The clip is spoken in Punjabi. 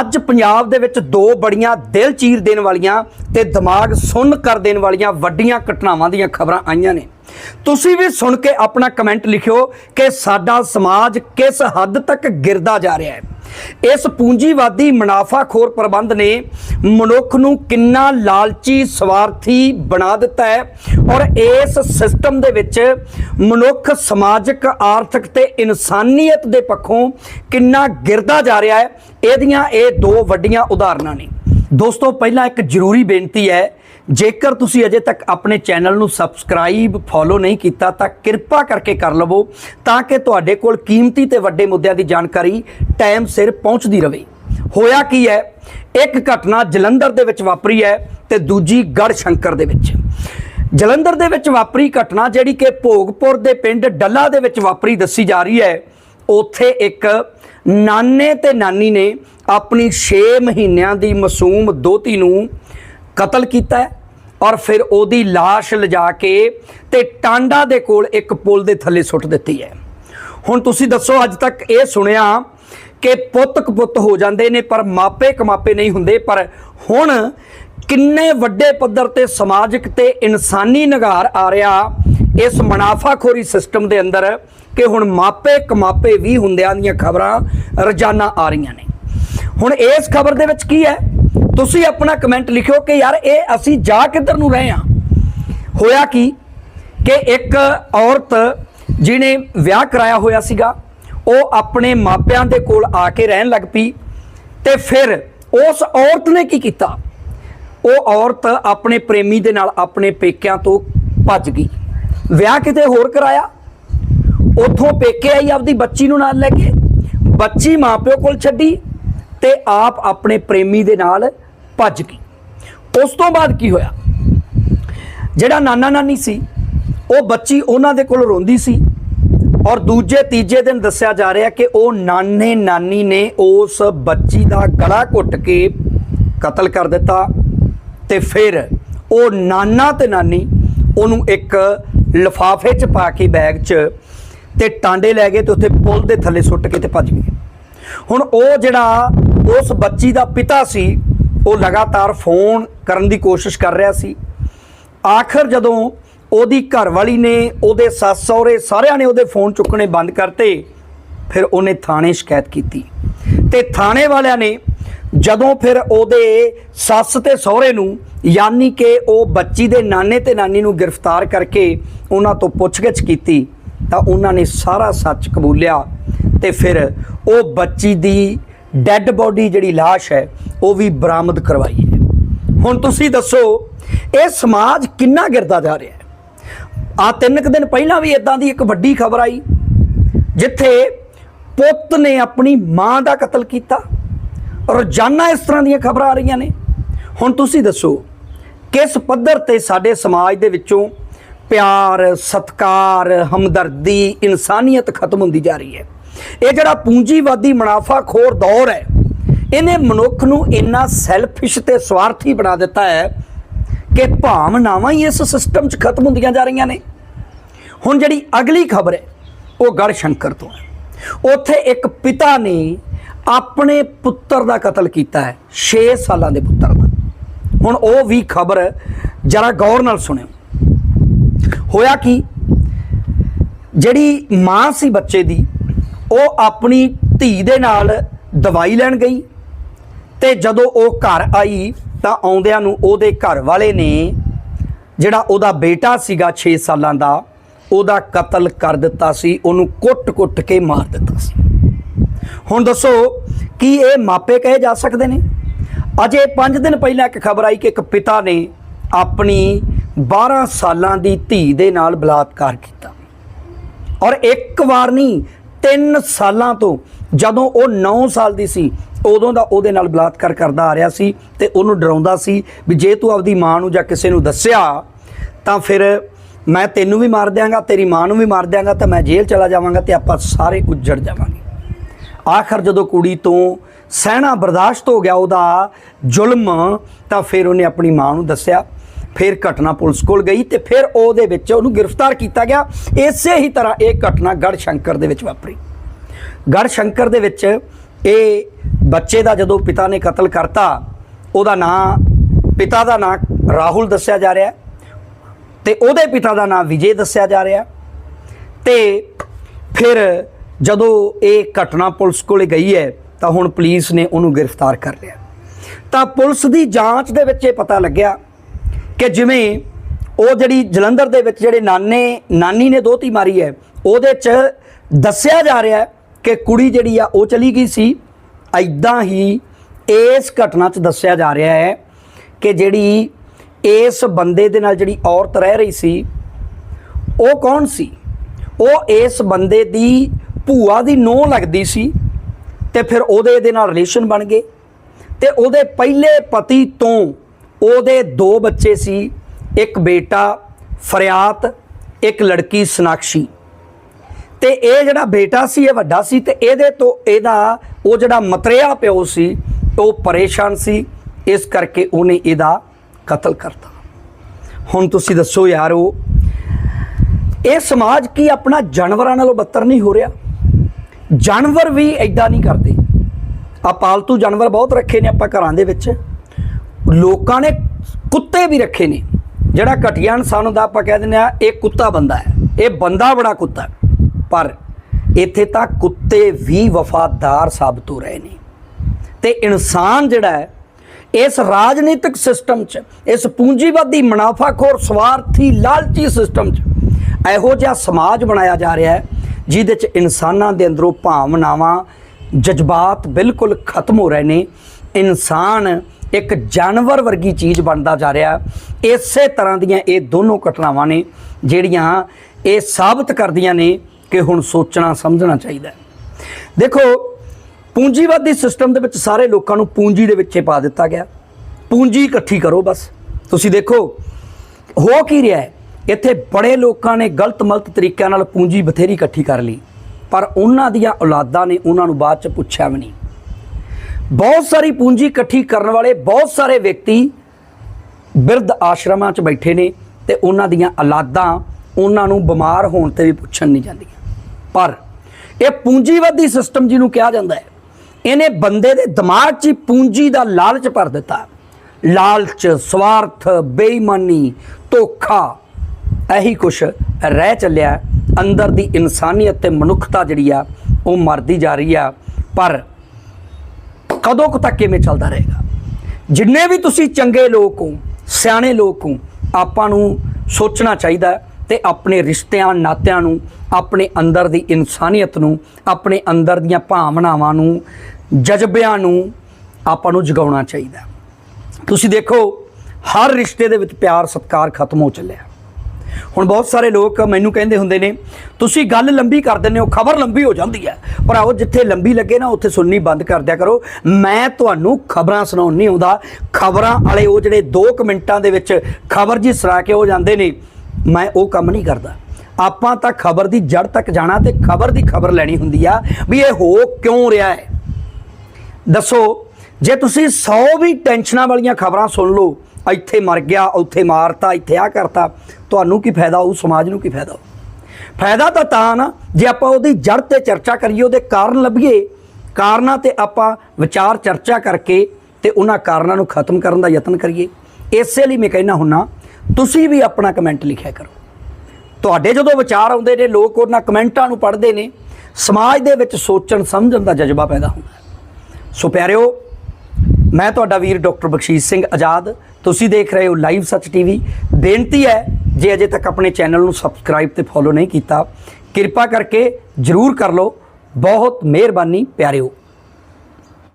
ਅੱਜ ਪੰਜਾਬ ਦੇ ਵਿੱਚ ਦੋ ਬੜੀਆਂ ਦਿਲ ਚੀਰ ਦੇਣ ਵਾਲੀਆਂ ਤੇ ਦਿਮਾਗ ਸੁੰਨ ਕਰ ਦੇਣ ਵਾਲੀਆਂ ਵੱਡੀਆਂ ਘਟਨਾਵਾਂ ਦੀਆਂ ਖਬਰਾਂ ਆਈਆਂ ਨੇ। ਤੁਸੀਂ ਵੀ ਸੁਣ ਕੇ ਆਪਣਾ ਕਮੈਂਟ ਲਿਖਿਓ ਕਿ ਸਾਡਾ ਸਮਾਜ ਕਿਸ ਹੱਦ ਤੱਕ ਗਿਰਦਾ ਜਾ ਰਿਹਾ ਹੈ। ਇਸ ਪੂੰਜੀਵਾਦੀ ਮੁਨਾਫਾਖੋਰ ਪ੍ਰਬੰਧ ਨੇ ਮਨੁੱਖ ਨੂੰ ਕਿੰਨਾ ਲਾਲਚੀ ਸਵਾਰਥੀ ਬਣਾ ਦਿੱਤਾ ਹੈ ਔਰ ਇਸ ਸਿਸਟਮ ਦੇ ਵਿੱਚ ਮਨੁੱਖ ਸਮਾਜਿਕ, ਆਰਥਿਕ ਤੇ ਇਨਸਾਨੀਅਤ ਦੇ ਪੱਖੋਂ ਕਿੰਨਾ ਗਿਰਦਾ ਜਾ ਰਿਹਾ ਹੈ। ਇਹਦੀਆਂ ਇਹ ਦੋ ਵੱਡੀਆਂ ਉਦਾਹਰਨਾਂ ਨੇ। ਦੋਸਤੋ, ਪਹਿਲਾਂ ਇੱਕ ਜ਼ਰੂਰੀ ਬੇਨਤੀ ਹੈ ਜੇਕਰ ਤੁਸੀਂ ਅਜੇ ਤੱਕ ਆਪਣੇ ਚੈਨਲ ਨੂੰ ਸਬਸਕ੍ਰਾਈਬ, ਫੋਲੋ ਨਹੀਂ ਕੀਤਾ, ਤਾਂ ਕਿਰਪਾ ਕਰਕੇ ਕਰ ਲਵੋ, ਤਾਂ ਕਿ ਤੁਹਾਡੇ ਕੋਲ ਕੀਮਤੀ ਤੇ ਵੱਡੇ ਮੁੱਦਿਆਂ ਦੀ ਜਾਣਕਾਰੀ ਟਾਈਮ ਸਿਰ ਪਹੁੰਚਦੀ ਰਹੇ ਹੋਇਆ ਕੀ ਹੈ? ਇੱਕ ਘਟਨਾ ਜਲੰਧਰ ਦੇ ਵਿੱਚ ਵਾਪਰੀ ਹੈ ਤੇ ਦੂਜੀ ਗੜ ਸ਼ੰਕਰ ਦੇ ਵਿੱਚ। ਜਲੰਧਰ ਦੇ ਵਿੱਚ ਵਾਪਰੀ ਘਟਨਾ ਜਿਹੜੀ ਕਿ ਭੋਗਪੁਰ ਦੇ ਪਿੰਡ ਡੱਲਾ ਦੇ ਵਿੱਚ ਵਾਪਰੀ ਦੱਸੀ ਜਾ ਰਹੀ ਹੈ। ਉੱਥੇ ਇੱਕ ਨਾਨੇ ਤੇ ਨਾਨੀ ਨੇ ਆਪਣੀ 6 ਮਹੀਨਿਆਂ ਦੀ ਮਾਸੂਮ ਦੋਤੀ ਨੂੰ ਕਤਲ ਕੀਤਾ ਹੈ ਔਰ ਫਿਰ ਉਹਦੀ লাশ ਲਿਜਾ ਕੇ ਤੇ ਟਾਂਡਾ ਦੇ ਕੋਲ ਇੱਕ ਪੁਲ ਦੇ ਥੱਲੇ ਸੁੱਟ ਦਿੱਤੀ ਹੈ। ਹੁਣ ਤੁਸੀਂ ਦੱਸੋ, ਅੱਜ ਤੱਕ ਇਹ ਸੁਣਿਆ ਕਿ ਪੁੱਤ ਕਪੁੱਤ ਹੋ ਜਾਂਦੇ ਨੇ, ਪਰ ਮਾਪੇ ਕਮਾਪੇ ਨਹੀਂ ਹੁੰਦੇ, ਪਰ ਹੁਣ ਕਿੰਨੇ ਵੱਡੇ ਪੱਧਰ ਤੇ ਸਮਾਜਿਕ ਤੇ ਇਨਸਾਨੀ ਨਿਗਾਰ ਆ ਰਿਹਾ ਇਸ ਮੁਨਾਫਾਖੋਰੀ ਸਿਸਟਮ ਦੇ ਅੰਦਰ ਕਿ ਹੁਣ ਮਾਪੇ ਕਮਾਪੇ ਵੀ ਹੁੰਦਿਆਂ ਦੀਆਂ ਖਬਰਾਂ ਰੋਜ਼ਾਨਾ ਆ ਰਹੀਆਂ ਨੇ। ਹੁਣ ਇਸ ਖਬਰ ਦੇ ਵਿੱਚ ਕੀ ਹੈ? ਤੁਸੀਂ ਆਪਣਾ ਕਮੈਂਟ ਲਿਖਿਓ ਕਿ ਯਾਰ ਇਹ ਅਸੀਂ ਜਾ ਕਿੱਧਰ ਨੂੰ ਰਹੇ ਹਾਂ। ਹੋਇਆ ਕੀ ਕਿ ਇੱਕ ਔਰਤ ਜਿਹਨੇ ਵਿਆਹ ਕਰਾਇਆ ਹੋਇਆ ਸੀਗਾ, ਉਹ ਆਪਣੇ ਮਾਪਿਆਂ ਦੇ ਕੋਲ ਆ ਕੇ ਰਹਿਣ ਲੱਗ ਪਈ ਤੇ ਫਿਰ ਉਸ ਔਰਤ ਨੇ ਕੀ ਕੀਤਾ? ਉਹ ਔਰਤ ਆਪਣੇ ਪ੍ਰੇਮੀ ਦੇ ਨਾਲ ਆਪਣੇ ਪੇਕਿਆਂ ਤੋਂ ਭੱਜ ਗਈ। ਵਿਆਹ ਕਿਤੇ ਹੋਰ ਕਰਾਇਆ? ਉਥੋਂ ਪੇਕੇ ਆਈ ਆਪਦੀ ਬੱਚੀ ਨੂੰ ਨਾਲ ਲੈ ਕੇ। ਬੱਚੀ ਮਾਪਿਓ ਕੋਲ ਛੱਡੀ। ਤੇ ਆਪ ਆਪਣੇ ਪ੍ਰੇਮੀ ਦੇ ਨਾਲ ਭੱਜ ਗਈ। ਉਸ ਤੋਂ ਬਾਅਦ ਕੀ ਹੋਇਆ? ਜਿਹੜਾ ਨਾਨਾ ਨਾਨੀ ਸੀ, ਉਹ ਬੱਚੀ ਉਹਨਾਂ ਦੇ ਕੋਲ ਰੋਂਦੀ ਸੀ ਔਰ ਦੂਜੇ ਤੀਜੇ ਦਿਨ ਦੱਸਿਆ ਜਾ ਰਿਹਾ ਕਿ ਉਹ ਨਾਨੇ ਨਾਨੀ ਨੇ ਉਸ ਬੱਚੀ ਦਾ ਗਲਾ ਘੁੱਟ ਕੇ ਕਤਲ ਕਰ ਦਿੱਤਾ ਤੇ ਫਿਰ ਉਹ ਨਾਨਾ ਤੇ ਨਾਨੀ ਉਹਨੂੰ ਇੱਕ ਲਿਫਾਫੇ 'ਚ ਪਾ ਕੇ ਬੈਗ 'ਚ ਤੇ ਟਾਂਡੇ ਲੈ ਗਏ ਤੇ ਉੱਥੇ ਪੁਲ ਦੇ ਥੱਲੇ ਸੁੱਟ ਕੇ ਤੇ ਭੱਜ ਗਏ। ਹੁਣ ਉਹ ਜਿਹੜਾ ਉਸ ਬੱਚੀ ਦਾ ਪਿਤਾ ਸੀ, ਉਹ ਲਗਾਤਾਰ ਫੋਨ ਕਰਨ ਦੀ ਕੋਸ਼ਿਸ਼ ਕਰ ਰਿਹਾ ਸੀ। ਆਖਰ ਜਦੋਂ ਉਹਦੀ ਘਰਵਾਲੀ ਨੇ ਉਹਦੇ ਸੱਸ ਸਹੁਰੇ ਸਾਰਿਆਂ ਨੇ ਉਹਦੇ ਫੋਨ ਚੁੱਕਣੇ ਬੰਦ ਕਰਤੇ, ਫਿਰ ਉਹਨੇ ਥਾਣੇ ਸ਼ਿਕਾਇਤ ਕੀਤੀ। ਤੇ ਥਾਣੇ ਵਾਲਿਆਂ ਨੇ ਜਦੋਂ ਫਿਰ ਉਹਦੇ ਸੱਸ ਤੇ ਸਹੁਰੇ ਨੂੰ ਯਾਨੀ ਕਿ ਉਹ ਬੱਚੀ ਦੇ ਨਾਨੇ ਤੇ ਨਾਨੀ ਨੂੰ ਗ੍ਰਿਫਤਾਰ ਕਰਕੇ ਉਹਨਾਂ ਤੋਂ ਪੁੱਛਗਿੱਛ ਕੀਤੀ, ਤਾਂ ਉਹਨਾਂ ਨੇ ਸਾਰਾ ਸੱਚ ਕਬੂਲਿਆ ਤੇ ਫਿਰ ਉਹ ਬੱਚੀ ਦੀ ਡੈੱਡ ਬੋਡੀ ਜਿਹੜੀ লাশ ਹੈ, ਉਹ ਵੀ ਬਰਾਮਦ ਕਰਵਾਈ ਹੈ। ਹੁਣ ਤੁਸੀਂ ਦੱਸੋ, ਇਹ ਸਮਾਜ ਕਿੰਨਾ ਗਿਰਦਾ ਜਾ ਰਿਹਾ ਹੈ? ਆ ਤਿੰਨ ਕੁ ਦਿਨ ਪਹਿਲਾਂ ਵੀ ਇਦਾਂ ਦੀ ਇੱਕ ਵੱਡੀ ਖਬਰ ਆਈ, ਜਿੱਥੇ ਪੁੱਤ ਨੇ ਆਪਣੀ ਮਾਂ ਦਾ ਕਤਲ ਕੀਤਾ। ਰੋਜ਼ਾਨਾ ਇਸ ਤਰ੍ਹਾਂ ਦੀਆਂ ਖਬਰਾਂ ਆ ਰਹੀਆਂ ਨੇ। ਹੁਣ ਤੁਸੀਂ ਦੱਸੋ, ਕਿਸ ਪੱਧਰ ਤੇ ਸਾਡੇ ਸਮਾਜ ਦੇ ਵਿੱਚੋਂ ਪਿਆਰ, ਸਤਕਾਰ, ਹਮਦਰਦੀ, ਇਨਸਾਨੀਅਤ ਖਤਮ ਹੁੰਦੀ ਜਾ ਰਹੀ ਹੈ? ਇਹ ਜਿਹੜਾ ਪੂੰਜੀਵਾਦੀ ਮੁਨਾਫਾਖੋਰ ਦੌਰ ਹੈ, ਇਹਨੇ ਮਨੁੱਖ ਨੂੰ ਇੰਨਾ ਸੈਲਫਿਸ਼ ਤੇ ਸਵਾਰਥੀ ਬਣਾ ਦਿੱਤਾ ਹੈ ਕਿ ਭਾਵਨਾਵਾਂ ਹੀ ਇਸ ਸਿਸਟਮ 'ਚ ਖਤਮ ਹੁੰਦੀਆਂ ਜਾ ਰਹੀਆਂ ਨੇ। ਹੁਣ ਜਿਹੜੀ ਅਗਲੀ ਖਬਰ ਹੈ, ਉਹ ਗੜ ਸ਼ੰਕਰ ਤੋਂ ਹੈ। ਉੱਥੇ ਇੱਕ ਪਿਤਾ ਨੇ ਆਪਣੇ ਪੁੱਤਰ ਦਾ ਕਤਲ ਕੀਤਾ ਹੈ 6 ਸਾਲਾਂ ਦੇ ਪੁੱਤਰ ਦਾ। ਹੁਣ ਉਹ ਵੀ ਖਬਰ ਜਰਾ ਗੌਰ ਨਾਲ ਸੁਣਿਓ। ਹੋਇਆ ਕੀ? ਜਿਹੜੀ ਮਾਂ ਸੀ ਬੱਚੇ ਦੀ ਉਹ ਆਪਣੀ ਧੀ ਦੇ ਨਾਲ ਦਵਾਈ ਲੈਣ ਗਈ ਤੇ ਜਦੋਂ ਉਹ ਘਰ ਆਈ ਤਾਂ ਆਉਂਦਿਆਂ ਨੂੰ ਉਹਦੇ ਘਰ ਵਾਲੇ ਨੇ ਜਿਹੜਾ ਉਹਦਾ ਬੇਟਾ ਸੀਗਾ 6 ਸਾਲਾਂ ਦਾ, ਉਹਦਾ ਕਤਲ ਕਰ ਦਿੱਤਾ ਸੀ, ਉਹਨੂੰ ਕੁੱਟ-ਕੁੱਟ ਕੇ ਮਾਰ ਦਿੱਤਾ ਸੀ। ਹੁਣ ਦੱਸੋ, ਕੀ ਇਹ ਮਾਪੇ ਕਹੇ ਜਾ ਸਕਦੇ ਨੇ? ਅਜੇ 5 ਦਿਨ ਪਹਿਲਾਂ ਇੱਕ ਖਬਰ ਆਈ ਕਿ ਇੱਕ ਪਿਤਾ ਨੇ ਆਪਣੀ 12 ਸਾਲਾਂ ਦੀ ਧੀ ਦੇ ਨਾਲ ਬਲਾਤਕਾਰ ਕੀਤਾ। ਔਰ ਇੱਕ ਵਾਰ ਨਹੀਂ 3 ਸਾਲਾਂ ਤੋਂ ਜਦੋਂ ਉਹ 9 ਸਾਲ ਦੀ ਸੀ, ਉਦੋਂ ਦਾ ਉਹਦੇ ਨਾਲ ਬਲਾਤਕਾਰ ਕਰਦਾ ਆ ਰਿਹਾ ਸੀ ਤੇ ਉਹਨੂੰ ਡਰਾਉਂਦਾ ਸੀ ਵੀ ਜੇ ਤੂੰ ਆਪਦੀ ਮਾਂ ਨੂੰ ਜਾਂ ਕਿਸੇ ਨੂੰ ਦੱਸਿਆ, ਤਾਂ ਫਿਰ ਮੈਂ ਤੈਨੂੰ ਵੀ ਮਾਰ ਦਿਆਂਗਾ, ਤੇਰੀ ਮਾਂ ਨੂੰ ਵੀ ਮਾਰ ਦਿਆਂਗਾ, ਤਾਂ ਮੈਂ ਜੇਲ੍ਹ ਚਲਾ ਜਾਵਾਂਗਾ ਤੇ ਆਪਾਂ ਸਾਰੇ ਉੱਜੜ ਜਾਵਾਂਗੇ। ਆਖਰ ਜਦੋਂ ਕੁੜੀ ਤੋਂ ਸਹਿਣਾ ਬਰਦਾਸ਼ਤ ਹੋ ਗਿਆ ਉਹਦਾ ਜ਼ੁਲਮ, ਤਾਂ ਫਿਰ ਉਹਨੇ ਆਪਣੀ ਮਾਂ ਨੂੰ ਦੱਸਿਆ ਫਿਰ ਘਟਨਾ ਪੁਲਿਸ ਕੋਲ ਗਈ ਤੇ ਫਿਰ ਉਹਦੇ ਵਿੱਚ ਉਹਨੂੰ ਗ੍ਰਿਫਤਾਰ ਕੀਤਾ ਗਿਆ। ਇਸੇ ਹੀ ਤਰ੍ਹਾਂ ਇਹ ਘਟਨਾ ਗੜ ਸ਼ੰਕਰ ਦੇ ਵਿੱਚ ਵਾਪਰੀ। ਗੜ ਸ਼ੰਕਰ ਦੇ ਵਿੱਚ ਇਹ ਬੱਚੇ ਦਾ ਜਦੋਂ ਪਿਤਾ ਨੇ ਕਤਲ ਕਰਤਾ, ਉਹਦਾ ਨਾਂ, ਪਿਤਾ ਦਾ ਨਾਂ ਰਾਹੁਲ ਦੱਸਿਆ ਜਾ ਰਿਹਾ ਹੈ ਤੇ ਉਹਦੇ ਪਿਤਾ ਦਾ ਨਾਂ ਵਿਜੇ ਦੱਸਿਆ ਜਾ ਰਿਹਾ ਤੇ ਫਿਰ ਜਦੋਂ ਇਹ ਘਟਨਾ ਪੁਲਿਸ ਕੋਲੇ ਗਈ ਹੈ ਤਾਂ ਹੁਣ ਪੁਲਿਸ ਨੇ ਉਹਨੂੰ ਗ੍ਰਿਫਤਾਰ ਕਰ ਲਿਆ। ਤਾਂ ਪੁਲਿਸ ਦੀ ਜਾਂਚ ਦੇ ਵਿੱਚ ਇਹ ਪਤਾ ਲੱਗਿਆ ਕਿ ਜਿਵੇਂ ਉਹ ਜਿਹੜੀ ਜਲੰਧਰ ਦੇ ਵਿੱਚ ਜਿਹੜੇ ਨਾਨੇ, ਨਾਨੀ ਨੇ ਦੋਤੀ ਮਾਰੀ ਹੈ, ਉਹਦੇ 'ਚ ਦੱਸਿਆ ਜਾ ਰਿਹਾ ਕਿ ਕੁੜੀ ਜਿਹੜੀ ਆ, ਉਹ ਚਲੀ ਗਈ ਸੀ। ਐਦਾਂ ਹੀ ਇਸ ਘਟਨਾ 'ਚ ਦੱਸਿਆ ਜਾ ਰਿਹਾ ਹੈ ਕਿ ਜਿਹੜੀ ਇਸ ਬੰਦੇ ਦੇ ਨਾਲ ਜਿਹੜੀ ਔਰਤ ਰਹਿ ਰਹੀ ਸੀ, ਉਹ ਕੌਣ ਸੀ? ਉਹ ਇਸ ਬੰਦੇ ਦੀ ਭੂਆ ਦੀ ਨੂੰਹ ਲੱਗਦੀ ਸੀ ਤੇ ਫਿਰ ਉਹਦੇ ਇਹਦੇ ਨਾਲ ਰਿਲੇਸ਼ਨ ਬਣ ਗਏ ਤੇ ਉਹਦੇ ਪਹਿਲੇ ਪਤੀ ਤੋਂ ਉਹਦੇ ਦੋ ਬੱਚੇ ਸੀ, ਇੱਕ ਬੇਟਾ ਫਰਿਆਤ, ਇੱਕ ਲੜਕੀ ਸਨਾਕਸ਼ੀ ਤੇ ਇਹ ਜਿਹੜਾ ਬੇਟਾ ਸੀ, ਇਹ ਵੱਡਾ ਸੀ ਤੇ ਇਹਦੇ ਤੋਂ ਇਹਦਾ, ਉਹ ਜਿਹੜਾ ਮਤਰੇਆ ਪਿਓ ਸੀ, ਉਹ ਪਰੇਸ਼ਾਨ ਸੀ। ਇਸ ਕਰਕੇ ਉਹਨੇ ਇਹਦਾ ਕਤਲ ਕਰਤਾ। ਹੁਣ ਤੁਸੀਂ ਦੱਸੋ ਯਾਰੋ, ਇਹ ਸਮਾਜ ਕੀ ਆਪਣਾ ਜਾਨਵਰਾਂ ਨਾਲੋਂ ਬੱਤਰ ਨਹੀਂ ਹੋ ਰਿਹਾ? ਜਾਨਵਰ ਵੀ ਐਦਾਂ ਨਹੀਂ ਕਰਦੇ। ਆ ਪਾਲਤੂ ਜਾਨਵਰ ਬਹੁਤ ਰੱਖੇ ਨੇ ਆਪਾਂ ਘਰਾਂ ਦੇ ਵਿੱਚ। ਲੋਕਾਂ ਨੇ ਕੁੱਤੇ ਵੀ ਰੱਖੇ ਨੇ। ਜਿਹੜਾ ਘਟੀਆ ਇਨਸਾਨ ਹੁੰਦਾ, ਆਪਾਂ ਕਹਿ ਦਿੰਦੇ ਆ ਇਹ ਕੁੱਤਾ ਬੰਦਾ ਹੈ। ਇਹ ਬੰਦਾ ਬੜਾ ਕੁੱਤਾ ਪਰ ਇੱਥੇ ਤਾਂ ਕੁੱਤੇ ਵੀ ਵਫਾਦਾਰ ਸਾਬਤ ਹੋ ਰਹੇ ਨੇ। ਤੇ ਇਨਸਾਨ ਜਿਹੜਾ ਹੈ, ਇਸ ਰਾਜਨੀਤਿਕ ਸਿਸਟਮ 'ਚ, ਇਸ ਪੂੰਜੀਵਾਦੀ ਮੁਨਾਫਾਖੋਰ, ਸਵਾਰਥੀ, ਲਾਲਚੀ ਸਿਸਟਮ 'ਚ ਇਹੋ ਜਿਹਾ ਸਮਾਜ ਬਣਾਇਆ ਜਾ ਰਿਹਾ ਹੈ, ਜਿਹਦੇ 'ਚ ਇਨਸਾਨਾਂ ਦੇ ਅੰਦਰੋਂ ਭਾਵਨਾਵਾਂ, ਜਜ਼ਬਾਤ ਬਿਲਕੁਲ ਖਤਮ ਹੋ ਰਹੇ ਨੇ। ਇਨਸਾਨ ਇੱਕ ਜਾਨਵਰ ਵਰਗੀ ਚੀਜ਼ ਬਣਦਾ ਜਾ ਰਿਹਾ। ਇਸੇ ਤਰ੍ਹਾਂ ਦੀਆਂ ਇਹ ਦੋਨੋਂ ਘਟਨਾਵਾਂ ਨੇ, ਜਿਹੜੀਆਂ ਇਹ ਸਾਬਤ ਕਰਦੀਆਂ ਨੇ ਕਿ ਹੁਣ ਸੋਚਣਾ, ਸਮਝਣਾ ਚਾਹੀਦਾ ਦੇਖੋ, ਪੂੰਜੀਵਾਦੀ ਸਿਸਟਮ ਦੇ ਵਿੱਚ ਸਾਰੇ ਲੋਕਾਂ ਨੂੰ ਪੂੰਜੀ ਦੇ ਵਿੱਚ ਪਾ ਦਿੱਤਾ ਗਿਆ। ਪੂੰਜੀ ਇਕੱਠੀ ਕਰੋ ਬਸ। ਤੁਸੀਂ ਦੇਖੋ, ਹੋ ਕੀ ਰਿਹਾ ਹੈ? ਇੱਥੇ ਬੜੇ ਲੋਕਾਂ ਨੇ ਗਲਤ ਮਲਤ ਤਰੀਕਿਆਂ ਨਾਲ ਪੂੰਜੀ ਬਥੇਰੀ ਇਕੱਠੀ ਕਰ ਲਈ। ਪਰ ਉਹਨਾਂ ਦੀਆਂ ਔਲਾਦਾਂ ਨੇ ਉਹਨਾਂ ਨੂੰ ਬਾਅਦ ਚ ਪੁੱਛਿਆ ਵੀ ਨਹੀਂ। ਬਹੁਤ ਸਾਰੀ ਪੂੰਜੀ ਇਕੱਠੀ ਕਰਨ ਵਾਲੇ ਬਹੁਤ ਸਾਰੇ ਵਿਅਕਤੀ ਬਿਰਧ ਆਸ਼ਰਮਾਂ 'ਚ ਬੈਠੇ ਨੇ ਤੇ ਉਹਨਾਂ ਦੀਆਂ ਔਲਾਦਾਂ ਉਹਨਾਂ ਨੂੰ ਬਿਮਾਰ ਹੋਣ ਤੇ ਵੀ ਪੁੱਛਣ ਨਹੀਂ ਜਾਂਦੀਆਂ। ਪਰ ਇਹ ਪੂੰਜੀਵਾਦੀ ਸਿਸਟਮ ਜਿਹਨੂੰ ਕਿਹਾ ਜਾਂਦਾ ਹੈ, ਇਹਨੇ ਬੰਦੇ ਦੇ ਦਿਮਾਗ 'ਚ ਹੀ ਪੂੰਜੀ ਦਾ ਲਾਲਚ ਭਰ ਦਿੱਤਾ। ਲਾਲਚ, ਸਵਾਰਥ, ਬੇਈਮਾਨੀ, ਧੋਖਾ, ਇਹੀ ਕੁਛ ਰਹਿ ਚੱਲਿਆ। ਅੰਦਰ ਦੀ ਇਨਸਾਨੀਅਤ ਤੇ ਮਨੁੱਖਤਾ ਜਿਹੜੀ ਆ, ਉਹ ਮਰਦੀ ਜਾ ਰਹੀ ਆ। ਪਰ ਕਦੋਂ ਕੁ ਤੱਕ ਕਿਵੇਂ ਚੱਲਦਾ ਰਹੇਗਾ? ਜਿੰਨੇ ਵੀ ਤੁਸੀਂ ਚੰਗੇ ਲੋਕ ਹੋ, ਸਿਆਣੇ ਲੋਕ ਹੋ, ਆਪਾਂ ਨੂੰ ਸੋਚਣਾ ਚਾਹੀਦਾ ਹੈ ਤੇ ਆਪਣੇ ਰਿਸ਼ਤਿਆਂ, ਨਾਤਿਆਂ ਨੂੰ, ਆਪਣੇ ਅੰਦਰ ਦੀ ਇਨਸਾਨੀਅਤ ਨੂੰ, ਆਪਣੇ ਅੰਦਰ ਦੀਆਂ ਭਾਵਨਾਵਾਂ ਨੂੰ, ਜਜ਼ਬਿਆਂ ਨੂੰ ਆਪਾਂ ਨੂੰ ਜਗਾਉਣਾ ਚਾਹੀਦਾ ਤੁਸੀਂ ਦੇਖੋ, ਹਰ ਰਿਸ਼ਤੇ ਦੇ ਵਿੱਚ ਪਿਆਰ, ਸਤਿਕਾਰ ਖਤਮ ਹੋ ਚੱਲਿਆ ਹੁਣ ਬਹੁਤ ਸਾਰੇ ਲੋਕ ਮੈਨੂੰ ਕਹਿੰਦੇ ਹੁੰਦੇ ਨੇ, ਤੁਸੀਂ ਗੱਲ ਲੰਬੀ ਕਰ ਦਿੰਦੇ ਹੋ, ਖਬਰ ਲੰਬੀ ਹੋ ਜਾਂਦੀ ਹੈ। ਪਰ ਆਓ ਜਿੱਥੇ ਲੰਬੀ ਲੱਗੇ ਨਾ, ਉੱਥੇ ਸੁਣਨੀ ਬੰਦ ਕਰ ਦਿਆ ਕਰੋ। ਮੈਂ ਤੁਹਾਨੂੰ ਖਬਰਾਂ ਸੁਣਾਉਣ ਨਹੀਂ ਆਉਂਦਾ। ਖਬਰਾਂ ਵਾਲੇ ਉਹ ਜਿਹੜੇ 2 ਮਿੰਟਾਂ ਦੇ ਵਿੱਚ ਖਬਰ ਜੀ ਸਰਾ ਕੇ ਹੋ ਜਾਂਦੇ ਨੇ, ਮੈਂ ਉਹ ਕੰਮ ਨਹੀਂ ਕਰਦਾ। ਆਪਾਂ ਤਾਂ ਖਬਰ ਦੀ ਜੜ ਤੱਕ ਜਾਣਾ ਤੇ ਖਬਰ ਦੀ ਖਬਰ ਲੈਣੀ ਹੁੰਦੀ ਆ ਵੀ ਇਹ ਹੋ ਕਿਉਂ ਰਿਹਾ ਹੈ। ਦੱਸੋ, ਜੇ ਤੁਸੀਂ 100 ਵੀ ਟੈਨਸ਼ਨਾਂ ਵਾਲੀਆਂ ਖਬਰਾਂ ਸੁਣ ਲਓ ਇੱਥੇ ਮਰ ਗਿਆ, ਉੱਥੇ ਮਾਰਤਾ, ਇੱਥੇ ਆ ਕਰਤਾ। ਤੁਹਾਨੂੰ ਕੀ ਫਾਇਦਾ? ਹੋਊ ਸਮਾਜ ਨੂੰ ਕੀ ਫਾਇਦਾ? ਹੋਊ ਫਾਇਦਾ ਤਾਂ ਤਾਂ ਨਾ, ਜੇ ਆਪਾਂ ਉਹਦੀ ਜੜ ਤੇ ਚਰਚਾ ਕਰੀਏ, ਉਹਦੇ ਕਾਰਨ ਲੱਭੀਏ। ਕਾਰਨਾਂ ਤੇ ਆਪਾਂ ਵਿਚਾਰ ਚਰਚਾ ਕਰਕੇ ਤੇ ਉਹਨਾਂ ਕਾਰਨਾਂ ਨੂੰ ਖਤਮ ਕਰਨ ਦਾ ਯਤਨ ਕਰੀਏ। ਇਸੇ ਲਈ ਮੈਂ ਕਹਿਣਾ ਹੁੰਨਾ, ਤੁਸੀਂ ਵੀ ਆਪਣਾ ਕਮੈਂਟ ਲਿਖਿਆ ਕਰੋ। ਤੁਹਾਡੇ ਜਦੋਂ ਵਿਚਾਰ ਆਉਂਦੇ ਨੇ, ਲੋਕ ਉਹਨਾਂ ਕਮੈਂਟਾਂ ਨੂੰ ਪੜ੍ਹਦੇ ਨੇ, ਸਮਾਜ ਦੇ ਵਿੱਚ ਸੋਚਣ ਸਮਝਣ ਦਾ ਜਜ਼ਬਾ ਪੈਦਾ ਹੁੰਦਾ ਹੈ। ਸੋ ਪਿਆਰਿਓ ਮੈਂ ਤੁਹਾਡਾ ਵੀਰ ਡਾਕਟਰ ਬਖਸ਼ੀਸ਼ ਸਿੰਘ ਆਜ਼ਾਦ। ਤੁਸੀਂ ਦੇਖ ਰਹੇ ਹੋ ਲਾਈਵ ਸੱਚ ਟੀਵੀ। ਬੇਨਤੀ ਹੈ, ਜੇ ਅਜੇ ਤੱਕ ਆਪਣੇ ਚੈਨਲ ਨੂੰ ਸਬਸਕ੍ਰਾਈਬ ਤੇ ਫੋਲੋ ਨਹੀਂ ਕੀਤਾ, ਕਿਰਪਾ ਕਰਕੇ ਜਰੂਰ ਕਰ ਲਓ। ਬਹੁਤ ਮਿਹਰਬਾਨੀ, ਪਿਆਰਿਓ।